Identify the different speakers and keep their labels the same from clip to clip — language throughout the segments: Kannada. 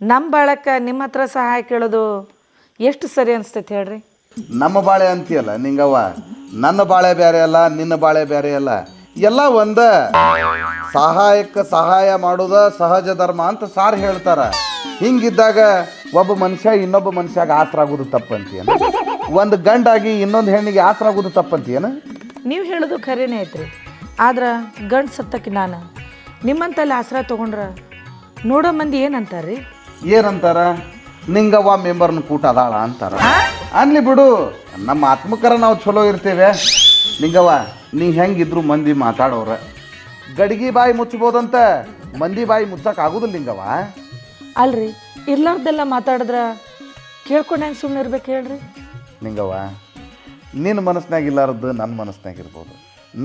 Speaker 1: ನಮ್ಮ ಬಾಳಕ್ಕೆ ನಿಮ್ಮ ಹತ್ರ ಸಹಾಯ ಕೇಳೋದು ಎಷ್ಟು ಸರಿ ಅನಿಸ್ತೈತಿ ಹೇಳ್ರಿ?
Speaker 2: ನಮ್ಮ ಬಾಳೆ ಅಂತೀಯಲ್ಲ ನಿಂಗವ್ವ? ನನ್ನ ಬಾಳೆ ಬೇರೆ ಅಲ್ಲ ನಿನ್ನ ಬಾಳೆ ಬೇರೆ ಅಲ್ಲ. ಎಲ್ಲ ಒಂದ. ಸಹಾಯಕ್ಕೆ ಸಹಾಯ ಮಾಡೋದ ಸಹಜ ಧರ್ಮ ಅಂತ ಸಾರ್ ಹೇಳ್ತಾರ. ಹಿಂಗಿದ್ದಾಗ ಒಬ್ಬ ಮನುಷ್ಯ ಇನ್ನೊಬ್ಬ ಮನುಷ್ಯಾಗ ಆಸರ ಆಗೋದು ತಪ್ಪಂತೀಯನ? ಒಂದು ಗಂಡಾಗಿ ಇನ್ನೊಂದು ಹೆಣ್ಣಿಗೆ ಆಸರ ಆಗೋದು ತಪ್ಪಂತೀಯನ?
Speaker 1: ನೀವು ಹೇಳೋದು ಖರೇನೇ ಐತ್ರಿ. ಆದ್ರೆ ಗಂಡು ಸತ್ತಕ್ಕೆ ನಾನು? ನಿಮ್ಮಂತಲ್ಲಿ ಆಸರ ತಗೊಂಡ್ರ ನೋಡೋ ಮಂದಿ ಏನಂತಾರ್ರಿ?
Speaker 2: ಏನಂತಾರ? ನಿಂಗವ್ವ ಮೆಂಬರ್ನ ಕೂಟ ಅದಾಳ ಅಂತಾರ. ಅನ್ಲಿ ಬಿಡು ನಮ್ಮ ಆತ್ಮಕರ ನಾವು ಚಲೋ ಇರ್ತೇವೆ. ನಿಂಗವ್ವ ನೀ ಹೆಂಗಿದ್ರು ಮಂದಿ ಮಾತಾಡೋರ. ಗಡಿಗೆ ಬಾಯಿ ಮುಚ್ಚಬೋದಂತ ಮಂದಿ ಬಾಯಿ ಮುಚ್ಚಕ್ ಆಗುದಿಲ್ಲ ನಿಂಗವ್ವ.
Speaker 1: ಅಲ್ರಿ ಇರ್ಲಾರ್ದೆಲ್ಲ ಮಾತಾಡಿದ್ರ ಕೇಳ್ಕೊಂಡು ಹೆಂಗೆ ಸುಮ್ಮನೆ ಇರ್ಬೇಕು ಹೇಳ್ರಿ.
Speaker 2: ನಿಂಗವ್ವ ನಿನ್ನ ಮನಸ್ನಾಗ ಇಲ್ಲಾರದ್ದು ನನ್ನ ಮನಸ್ನಾಗ ಇರ್ಬೋದು.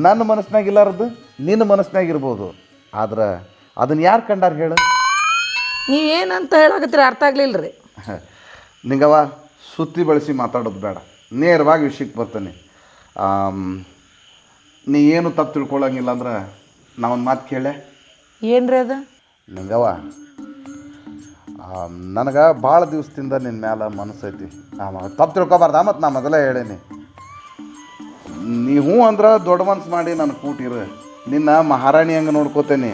Speaker 2: ನನ್ನ ಮನಸ್ನಾಗ ಇಲ್ಲಾರದ್ದು ನಿನ್ನ ಮನಸ್ನಾಗ ಇರ್ಬೋದು. ಆದ್ರೆ ಅದನ್ನ ಯಾರು ಕಂಡಾರ ಹೇಳು?
Speaker 1: ನೀವೇನಂತ ಹೇಳಕತ್ತೀರಿ ಅರ್ಥ ಆಗ್ಲಿಲ್ಲ ರೀ.
Speaker 2: ನಿಂಗವ ಸುತ್ತಿ ಬಳಸಿ ಮಾತಾಡೋದು ಬೇಡ. ನೇರವಾಗಿ ವಿಷಯಕ್ಕೆ ಬರ್ತಾನೆ. ನೀ ಏನು ತಪ್ಪು ತಿಳ್ಕೊಳ್ಳಂಗಿಲ್ಲ ಅಂದ್ರೆ ನಾವೊಂದು ಮಾತು ಕೇಳೆ.
Speaker 1: ಏನ್ರಿ ಅದು?
Speaker 2: ನಿಂಗವ ನನಗೆ ಭಾಳ ದಿವಸದಿಂದ ನಿನ್ನ ಮ್ಯಾಲ ಮನಸ್ಸೈತಿ. ತಪ್ಪು ತಿಳ್ಕೊಬಾರ್ದ ಮತ್ತು ನಾ ಮೊದಲೇ ಹೇಳೇನಿ. ನೀ ಹ್ಞೂ ಅಂದ್ರೆ ದೊಡ್ಡ ಮನ್ಸು ಮಾಡಿ ನನ್ನ ಕೂಟಿರು. ನಿನ್ನ ಮಹಾರಾಣಿ ಹಂಗೆ ನೋಡ್ಕೋತೇನೆ.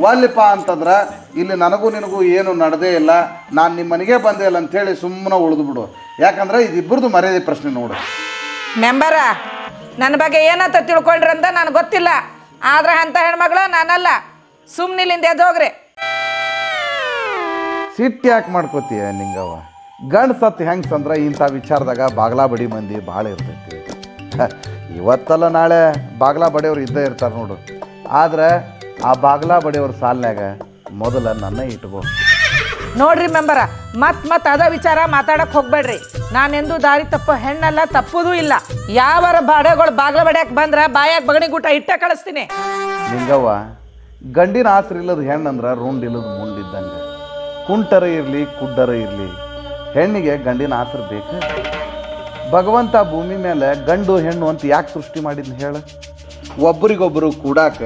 Speaker 2: ಒಲ್ಲಿಪ್ಪ ಅಂತಂದ್ರೆ ಇಲ್ಲಿ ನನಗೂ ನಿನಗೂ ಏನು ನಡೆದೇ ಇಲ್ಲ ನಾನು ನಿಮ್ಮ ಮನೆಗೆ ಬಂದೆ ಇಲ್ಲ ಅಂಥೇಳಿ ಸುಮ್ಮನೆ ಉಳಿದು ಬಿಡು. ಯಾಕಂದ್ರೆ ಇದಿಬ್ಬರದು ಮರ್ಯಾದೆ ಪ್ರಶ್ನೆ ನೋಡು.
Speaker 1: ಮೆಂಬರ ನನ್ನ ಬಗ್ಗೆ ಏನಂತ ತಿಳ್ಕೊಳ್ರಿ ಅಂತ ನನಗೆ ಗೊತ್ತಿಲ್ಲ. ಆದ್ರೆ ಅಂತ ಹೆಣ್ಮಗಳು ನಾನಲ್ಲ. ಎದ್ದು ಹೋಗ್ರೆ.
Speaker 2: ಸಿಟ್ಟು ಯಾಕೆ ಮಾಡ್ಕೋತೀಯ ನಿಂಗವ ಗಂಡ ಸತ್ತು ಹೆಂಗೆ ಸಂದ್ರೆ ಇಂಥ ವಿಚಾರದಾಗ ಬಾಗ್ಲಾ ಬಡಿ ಮಂದಿ ಭಾಳ ಇರ್ತೈತಿ. ಇವತ್ತಲ್ಲ ನಾಳೆ ಬಾಗ್ಲಾ ಬಡಿಯವ್ರು ಇದ್ದೇ ಇರ್ತಾರೆ ನೋಡು. ಆದ್ರೆ ಆ ಬಾಗ್ಲ ಬಡಿಯವ್ರ ಸಾಲ್ನ್ಯಾಗ ಮೊದಲ ನನ್ನ ಇಟ್ಕೋ.
Speaker 1: ನೋಡ್ರಿ ಮೆಂಬರ ಮತ್ ಮತ್ ಅದ ವಿಚಾರ ಮಾತಾಡಕ್ ಹೋಗ್ಬೇಡ್ರಿ. ನಾನೆಂದು ದಾರಿ ತಪ್ಪು ಹೆಣ್ಣಲ್ಲ ತಪ್ಪುದೂ ಇಲ್ಲ. ಯಾವರ ಬಾಡೆಗಳು ಬಾಗ್ಲ ಬಡ್ಯಾಕ್ ಬಂದ್ರ ಬಾಯಾಗ ಬಗಣಿ ಗುಟ ಇಟ್ಟ ಕಳಿಸ್ತೀನಿ.
Speaker 2: ನಿಂಗವ್ವ ಗಂಡಿನ ಆಸರಿ ಇಲ್ಲದ ಹೆಣ್ಣಂದ್ರೆ ರುಂಡಿಲ್ಲದ ಮುಂಡಿದ್ದಂಗೆ ಕುಂಟರ ಇರಲಿ ಕುಡ್ಡರ ಇರಲಿ ಹೆಣ್ಣಿಗೆ ಗಂಡಿನ ಆಸ್ರ ಬೇಕು? ಭಗವಂತ ಭೂಮಿ ಮೇಲೆ ಗಂಡು ಹೆಣ್ಣು ಅಂತ ಯಾಕೆ ಸೃಷ್ಟಿ ಮಾಡಿದ್ನ ಹೇಳು? ಒಬ್ಬರಿಗೊಬ್ಬರು ಕೂಡಾಕ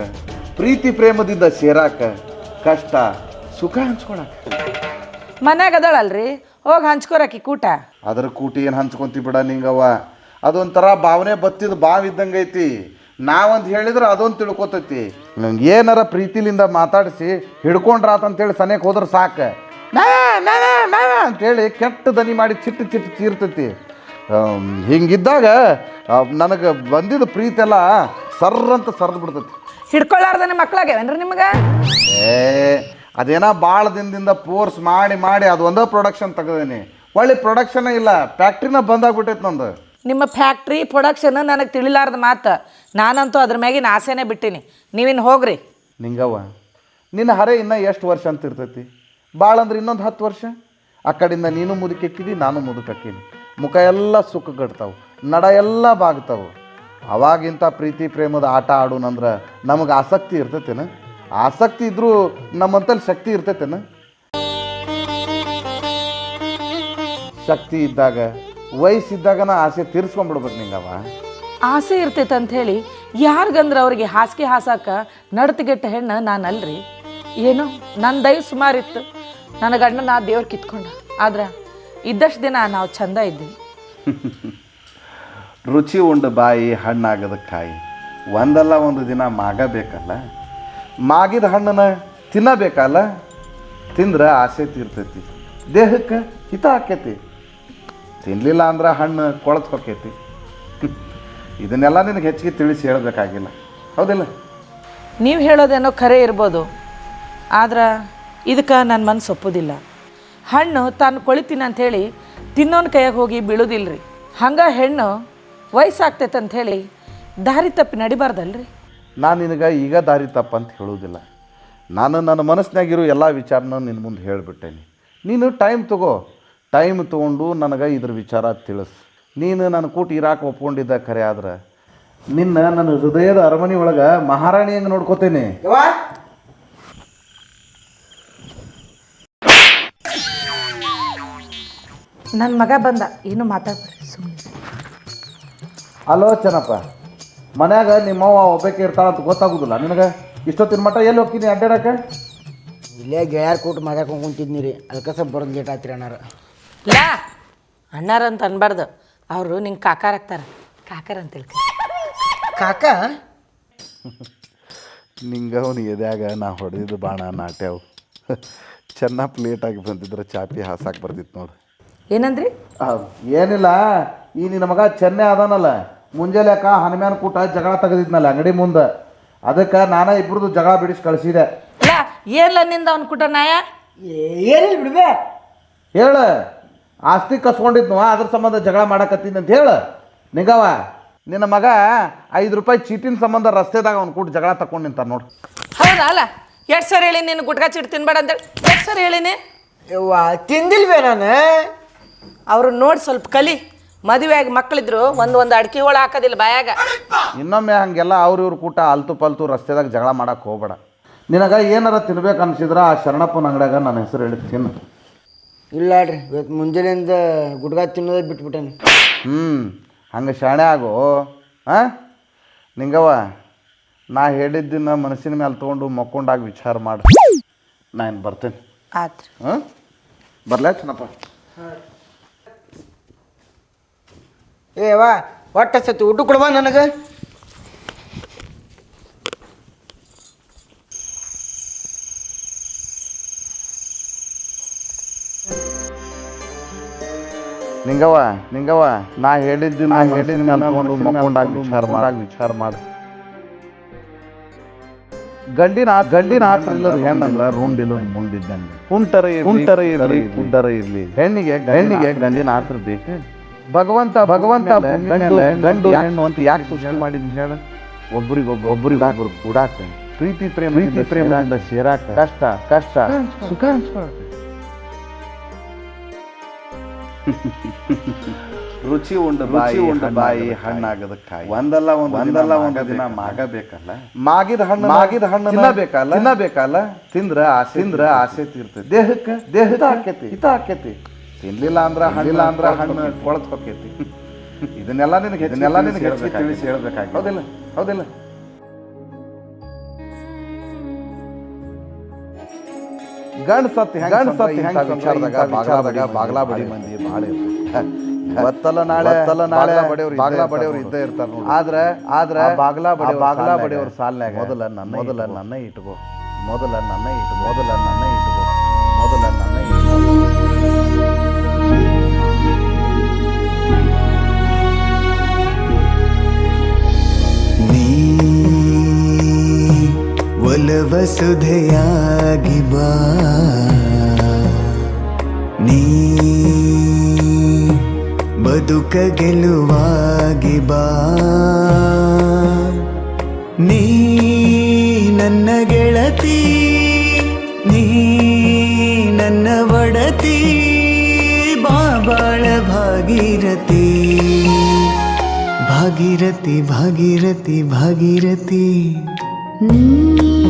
Speaker 2: ಪ್ರೀತಿ ಪ್ರೇಮದಿಂದ ಸೇರಾಕ ಕಷ್ಟ ಸುಖ ಹಂಚ್ಕೊಳಕ.
Speaker 1: ಮನ್ಯಾಗ ಅದಳಲ್ರಿ? ಹೋಗಿ ಹಂಚ್ಕೊರಕಿ ಕೂಟ.
Speaker 2: ಅದ್ರ ಕೂಟಿ ಏನು ಹಂಚ್ಕೊಂತಿ ಬಿಡ ನಿಂಗವ್ವ. ಅದೊಂಥರ ಭಾವನೆ ಬತ್ತಿದ ಬಾವ್ ಇದ್ದಂಗೆ ಐತಿ. ನಾವಂತ ಹೇಳಿದ್ರೆ ಅದೊಂದು ತಿಳ್ಕೊತೈತಿ. ನಂಗೆ ಏನಾರ ಪ್ರೀತಿಲಿಂದ ಮಾತಾಡಿಸಿ ಹಿಡ್ಕೊಂಡ್ರಾತಂತೇಳಿ ಸನೇಕ್ ಹೋದ್ರೆ ಸಾಕು. ನಾ ನಾ ನಾ ಅಂತೇಳಿ ಕೆಟ್ಟ ದನಿ ಮಾಡಿ ಚಿಟ್ಟು ಚಿಟ್ಟು ಚೀರ್ತೈತಿ. ಹಿಂಗಿದ್ದಾಗ ನನಗೆ ಬಂದಿದ್ದ ಪ್ರೀತಿ ಎಲ್ಲ ಸರ್ರಂತ ಸರ್ದು ಬಿಡ್ತೈತಿ.
Speaker 1: ಹಿಡ್ಕೊಳ್ಳಾರ್ದ ಮಕ್ಳಾಗ್ಯಾವೇನ್ರಿ ನಿಮ್ಗೆ?
Speaker 2: ಏ ಅದೇನೋ ಭಾಳ ದಿನದಿಂದ ಪೋರ್ಸ್ ಮಾಡಿ ಮಾಡಿ ಅದು ಒಂದೇ ಪ್ರೊಡಕ್ಷನ್ ತೆಗೆದೀನಿ ಒಳ್ಳೆ ಪ್ರೊಡಕ್ಷನ್ ಇಲ್ಲ ಫ್ಯಾಕ್ಟ್ರಿನ ಬಂದಾಗ್ಬಿಟ್ಟೈತೆ ನಂದು.
Speaker 1: ನಿಮ್ಮ ಫ್ಯಾಕ್ಟ್ರಿ ಪ್ರೊಡಕ್ಷನ್ ನನಗೆ ತಿಳಿಲಾರ್ದ ಮಾತು ನಾನಂತೂ ಅದ್ರ ಮ್ಯಾಗಿನ ಆಸೆನೇ ಬಿಟ್ಟಿನಿ. ನೀವಿನ್ನು ಹೋಗ್ರಿ.
Speaker 2: ನಿಂಗವ್ವ ನಿನ್ನ ಹರೆ ಇನ್ನೂ ಎಷ್ಟು ವರ್ಷ ಅಂತ ಇರ್ತೈತಿ? ಭಾಳ ಅಂದ್ರೆ ಇನ್ನೊಂದು ಹತ್ತು ವರ್ಷ? ಆ ಕಡೆಯಿಂದ ನೀನು ಮುದುಕೆಕ್ಕಿದಿ ನಾನು ಮುದುಕಕ್ಕೀನಿ ಮುಖ ಎಲ್ಲ ಸುಖಗಡ್ತಾವು ನಡ ಎಲ್ಲ ಬಾಗ್ತಾವು. ಅವಾಗಿಂತ ಪ್ರೀತಿ ಪ್ರೇಮದ ಆಟ ಆಡೋಣಂದ್ರೆ ನಮಗೆ ಆಸಕ್ತಿ ಇರ್ತೈತೇನು? ಆಸಕ್ತಿ ಇದ್ದರೂ ನಮ್ಮಂತಲ್ಲಿ ಶಕ್ತಿ ಇರ್ತೈತೇನು? ಶಕ್ತಿ ಇದ್ದಾಗ ವಯಸ್ಸಿದ್ದಾಗನ ಆಸೆ ತೀರ್ಸ್ಕೊಂಡ್ಬಿಡ್ಬೇಕು ನಿಂಗವ.
Speaker 1: ಆಸೆ ಇರ್ತೈತೆ ಅಂತ ಹೇಳಿ ಯಾರಿಗಂದ್ರೆ ಅವ್ರಿಗೆ ಹಾಸಿಗೆ ಹಾಸಾಕ ನಡತಿಗೆಟ್ಟ ಹೆಣ್ಣು ನಾನು ಅಲ್ರಿ ಏನು? ನನ್ನ ದಯ ಸುಮಾರಿತ್ತು. ನನ್ನ ಗಂಡ ನಾ ದೇವ್ರು ಕಿತ್ಕೊಂಡ. ಆದ್ರೆ ಇದ್ದಷ್ಟು ದಿನ ನಾವು ಚಂದ ಇದ್ವಿ
Speaker 2: ರುಚಿ ಉಂಡು ಬಾಯಿ, ಹಣ್ಣಾಗದ ಕಾಯಿ. ಒಂದಲ್ಲ ಒಂದು ದಿನ ಮಾಗಬೇಕಲ್ಲ? ಮಾಗಿದ ಹಣ್ಣನ್ನ ತಿನ್ನಬೇಕಲ್ಲ? ತಿಂದ್ರೆ ಆಸೆ ತೀರ್ತೈತಿ. ದೇಹಕ್ಕೆ ಹಿತ ಆಕೈತಿ. ತಿನ್ನಲಿಲ್ಲ ಅಂದ್ರೆ ಹಣ್ಣು ಕೊಳತು ಹೋಕೈತಿ. ಇದನ್ನೆಲ್ಲ ನಿನಗೆ ಹೆಚ್ಚಿಗೆ ತಿಳಿಸಿ ಹೇಳಬೇಕಾಗಿಲ್ಲ. ಹೌದಿಲ್ಲ?
Speaker 1: ನೀವು ಹೇಳೋದೇನೋ ಖರೆ ಇರ್ಬೋದು. ಆದ್ರೆ ಇದಕ್ಕೆ ನನ್ನ ಮನಸ್ಸು ಒಪ್ಪೋದಿಲ್ಲ. ಹಣ್ಣು ತಾನು ಕೊಳಿತೀನಿ ಹೇಳಿ ತಿನ್ನೋನ್ ಕೈಯಾಗ ಹೋಗಿ ಬೀಳೋದಿಲ್ರಿ. ಹಂಗೆ ಹೆಣ್ಣು ವಯಸ್ಸಾಗ್ತೈತೆ ಹೇಳಿ ದಾರಿ ತಪ್ಪಿ ನಡಿಬಾರ್ದಲ್ರಿ?
Speaker 2: ನಾನು ನಿನಗೆ ಈಗ ದಾರಿ ತಪ್ಪಂತ ಹೇಳೋದಿಲ್ಲ. ನಾನು ನನ್ನ ಮನಸ್ಸಿನಾಗಿರೋ ಎಲ್ಲ ವಿಚಾರನ ನಿನ್ನ ಮುಂದೆ ಹೇಳಿಬಿಟ್ಟೇನಿ. ನೀನು ಟೈಮ್ ತಗೋ. ಟೈಮ್ ತೊಗೊಂಡು ನನಗೆ ಇದ್ರ ವಿಚಾರ ತಿಳಿಸ್. ನೀನು ನನ್ನ ಕೂಟ ಇರಾಕ ಒಪ್ಕೊಂಡಿದ್ದ ಖರೆ ಆದ್ರೆ ನಿನ್ನ ನನ್ನ ಹೃದಯದ ಅರಮನೆ ಒಳಗೆ ಮಹಾರಾಣಿ ಹೆಂಗೆ ನೋಡ್ಕೋತೇನೆ?
Speaker 1: ನನ್ನ ಮಗ ಬಂದ ಏನು ಮಾತಾಡ್ಬೇಡ್ರಿ
Speaker 2: ಚೆನ್ನಪ್ಪ. ಮನ್ಯಾಗ ನಿಮ್ಮವ್ವ ಒಬ್ಬಕ್ಕೆ ಇರ್ತಾಳ ಅಂತ ಗೊತ್ತಾಗೋದಿಲ್ಲ. ನಿನಗೆ ಇಷ್ಟೊತ್ತಿನ ಮಟ್ಟ ಎಲ್ಲಿ ಹೋಗ್ತೀನಿ ಅಡ್ಡಾಡಕ್ಕೆ?
Speaker 3: ಇಲ್ಲೇ ಗೆಳೆಯರ್ ಕೂಟ ಮಗಾಕೊಂಡ್ ಕುಂತಿದ್ನಿ ರೀ. ಅದಕ್ಕೆ ಸ್ವಲ್ಪ ಬರೋದು ಲೇಟ್ ಆಯ್ತು ರೀ ಅಣ್ಣಾರ.
Speaker 1: ಲಾ ಅಣ್ಣಾರ ಅಂತ ಅನ್ಬಾರ್ದು. ಅವರು ನಿಂಗೆ ಕಾಕಾರ ಆಗ್ತಾರೆ. ಕಾಕಾರ ಅಂತ ತಿಳ್ಕ
Speaker 3: ಕಾಕ?
Speaker 2: ನಿಂಗೆ ಅವನು ಎದ್ಯಾಗ ನಾ ಹೊಡೆದಿದ್ದು ಬಾಣ ನಾಟ್ಯಾವು. ಚೆನ್ನಾಗಿ ಪ್ಲೇಟಾಗಿ ಬಂದಿದ್ರೆ ಚಾಪಿ ಹಾಸಾಕ್ ಬರ್ತಿತ್ತು ನೋಡಿ.
Speaker 1: ಏನಂದ್ರಿ?
Speaker 2: ಏನಿಲ್ಲ. ಈ ನಿನ್ನ ಮಗ ಚೆನ್ನೆ ಅದಾನಲ್ಲ. ಮುಂಜಾನೆ ಅಕ್ಕ ಹನುಮ್ಯಾನ್ ಕೂಟ ಜಗಳ ತೆಗೆದಿದ್ನಲ್ಲ ಅಂಗಡಿ ಮುಂದೆ. ಅದಕ್ಕೆ ನಾನೇ ಇಬ್ರದ್ದು ಜಗಳ ಬಿಡಿಸಿ ಕಳಿಸಿದೆ.
Speaker 1: ಏನಿಲ್ಲ ಏನ್ಲ ನಿಂದ ಅವ್ನು ಕುಟ ನಾಯ
Speaker 3: ಏನಿಲ್ಲ ಬಿಡ್ಬೇ?
Speaker 2: ಹೇಳ. ಆಸ್ತಿ ಕಸ್ಕೊಂಡಿದ್ನು ಅದ್ರ ಸಂಬಂಧ ಜಗಳ ಮಾಡಕತ್ತೀನಿ ಅಂತ ಹೇಳ. ನಿಗವ ನಿನ್ನ ಮಗ ಐದು ರೂಪಾಯಿ ಚೀಟಿನ ಸಂಬಂಧ ರಸ್ತೆದಾಗ ಅವ್ನು ಕೂಟ ಜಗಳ ತಕೊಂಡು ನಿಂತ ನೋಡು.
Speaker 1: ಹೌದಾ ಅಲ್ಲ? ಎಷ್ಟು ಸರಿ ಹೇಳಿ ನಿನ್ನ ಗುಟ್ಕಾ ಚೀಟ್ ತಿನ್ಬೇಡ ಅಂತೇಳಿ ಎಷ್ಟು ಸರಿ ಹೇಳಿನಿ?
Speaker 3: ಯವ್ವ ತಿಂದಿಲ್ವೇ ನಾನು?
Speaker 1: ಅವ್ರನ್ನ ನೋಡಿ ಸ್ವಲ್ಪ ಕಲಿ. ಮದುವೆಯಾಗಿ ಮಕ್ಕಳಿದ್ರು ಒಂದು ಒಂದು ಅಡ್ಕೆ ಒಳ ಹಾಕೋದಿಲ್ಲ ಬಾಯಾಗ.
Speaker 2: ಇನ್ನೊಮ್ಮೆ ಹಂಗೆಲ್ಲ ಅವ್ರ ಇವ್ರ ಕೂಟ ಅಲ್ತು ಪಲ್ತು ರಸ್ತೆದಾಗ ಜಗಳ ಮಾಡಕ್ಕೆ ಹೋಗ್ಬೇಡ. ನಿನಗೆ ಏನಾರ ತಿನ್ಬೇಕು ಅನ್ಸಿದ್ರ ಆ ಶರಣಪ್ಪನ ಅಂಗಡ್ಯಾಗ ನನ್ನ ಹೆಸರು ಹೇಳಿ ತಿನ್ನು.
Speaker 3: ಇಲ್ಲ ರೀ ಇವತ್ತು ಮುಂಜಾನೆಯಿಂದ ಗುಡ್ಗ ತಿನ್ನೋದೇ ಬಿಟ್ಬಿಟ್ಟೇನೆ.
Speaker 2: ಹ್ಞೂ ಹಂಗೆ ಶಾಣೆ ಆಗು ಹಾಂ ನಿಂಗವ್ವ ನಾ ಹೇಳಿದ್ದನ್ನ ಮನಸ್ಸಿನ ಮೇಲೆ ತೊಗೊಂಡು ಮಕ್ಕೊಂಡಾಗ ವಿಚಾರ ಮಾಡಿ. ನಾನು ಬರ್ತೀನಿ ಬರ್ತೇನೆ.
Speaker 1: ಆತ್ರಿ.
Speaker 2: ಹಾಂ ಬರ್ಲಾ ಚೆನ್ನಪ್ಪ?
Speaker 3: ಏ ಒಟ್ಟ ಹೊಟ್ಟೆ ಸತಿ ಊಟ ಕೊಡುವ ನನಗೆ?
Speaker 2: ನಿಂಗವ್ವ ನಿಂಗವ್ವ ನಾ ಹೇಳಿದ್ದು ನಾ ಹೇಳಿದ್ದು ಅನ್ಕೊಂಡು ಮಕ್ಕೊಂಡಾಗ ವಿಚಾರ ಮಾಡಾಗ ವಿಚಾರ ಮಾಡ. ಗಂಡಿನ ಗಂಡಿನ ಆಟಲ್ಲರು ಹೆಣ್ಣಂದ್ರ ರೂಂಡಿಲು ಮುಂದಿದ್ದಂಗೆ ಕುಂಟರ ಕುಂಟರ ಇರಲಿ ಕುಂಟರ ಇರಲಿ. ಹೆಣ್ಣಿಗೆ ಹೆಣ್ಣಿಗೆ ಗಂಡಿನ ಆತರ ಬೇಕು. ಭಗವಂತ ಭಗವಂತ ಗಂಡು ಹೆಣ್ಣು ಅಂತ ಯಾಕೆ ಸೃಷ್ಟಿ ಮಾಡಿದ್ವಿ ಹೇಳ. ಒಬ್ರಿಗೊಬ್ಬ ಒಬ್ರಿಗೆ ಗುಡಾಕ ಕೂಡಾಕ ಪ್ರೀತಿ ಪ್ರೇಮ ಪ್ರೀತಿ ಪ್ರೇಮದಿಂದ ಸೇರಾಕ ಕಷ್ಟ ಕಷ್ಟ. ಸುಖ ರುಚಿ ಉಂಡ ಬಾಯಿ ಉಂಡ ಬಾಯಿ ಹಣ್ಣಾಗದ ಕಾಯಿ. ಒಂದಲ್ಲ ಒಂದು ಒಂದಲ್ಲ ಒಂದು ದಿನ ಮಾಗಬೇಕಲ್ಲ. ಮಾಗಿದ ಹಣ್ಣು ಮಾಗಿದ ಹಣ್ಣು ತಿನ್ನಬೇಕಲ್ಲ? ತಿನ್ನಬೇಕಲ್ಲ? ತಿಂದ್ರ ಆಸೆ ತಿಂದ್ರ ಆಸೆ ತೀರ್ತೈತಿ. ದೇಹಕ್ಕೆ ದೇಹದ ಆಕೇತಿ ಹಿತ ಆಕೇತಿ ತಿನ್ಲಿಲ್ಲ ಅಂದ್ರ ಹಣ್ಣಿಲ್ಲ ಅಂದ್ರ ಹಣ್ಣು ಕೊಳತ್ ಹೋಗ್ತೈತಿ. ಇದನ್ನೆಲ್ಲ ನಿನಗೆ ಇದನ್ನೆಲ್ಲ ನಿನಗೆ ಹೆಚ್ಚಿಗೆ ತಿಳಿಸಿ ಹೇಳ್ಬೇಕಾಗಿ ಹೌದಿಲ್ಲ ಹೌದಿಲ್ಲ. ಗಂಡ ಸತ್ತಿ ಗಂಡ ಸತ್ತಿ ಹೆಂಗ ವಿಚಾರದಾಗ ಬಾಗ್ಲಾ ಬಡಿ ಮಂದಿ ಭಾಳ ಇವತ್ತಲ್ಲ ನಾಳೆ ಇವತ್ತಲ್ಲ ನಾಳೆ ಬಡಿಯವ್ರು ಬಾಗ್ಲಾ ಬಡಿಯವ್ರು ಇದ್ದೇ ಇರ್ತಾರ ನೋಡಿ. ಆದ್ರೆ ಆದ್ರೆ ಬಾಗ್ಲಾ ಬಡಿ ಬಾಗ್ಲಾ ಬಡಿಯವ್ರ ಸಾಲ್ನ್ಯಾಗ ಮೊದಲ ನನ್ನ ಮೊದಲ ನನ್ನ ಇಟ್ಕೋ. ಮೊದಲ ನನ್ನ ಇಟ್ಕೋ. ಮೊದಲ ನನ್ನ ಇಟ್ಕೋ. ಮೊದಲ ನನ್ನ
Speaker 4: ಸುಧೆಯಾಗಿ ಬಾ. ನೀ ಬದುಕ ಗೆಲುವಾಗಿ ಬಾ. ನೀ ನನ್ನ ಗೆಳತಿ, ನೀ ನನ್ನ ಒಡತಿ ಬಾಬಾಳ ಭಾಗೀರಥಿ. ಭಾಗಿರತಿ ಭಾಗೀರಥಿ ಭಾಗೀರಥಿ.
Speaker 5: ನೀ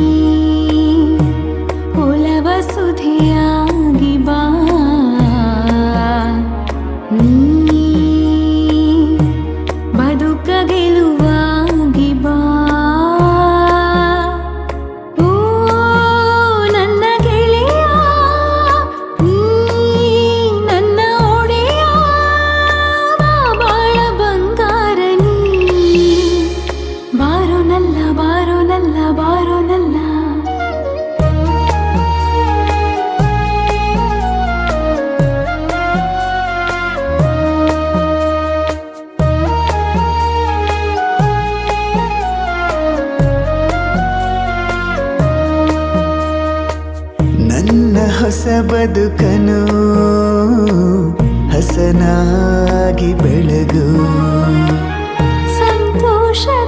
Speaker 4: ಹೊಸ ಬದುಕನು ಹಸನಾಗಿ ಬೆಳಗು.
Speaker 5: ಸಂತೋಷದ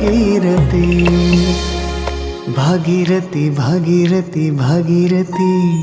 Speaker 4: भगीरथी। भगीरथी भगीरथी भगीरथी।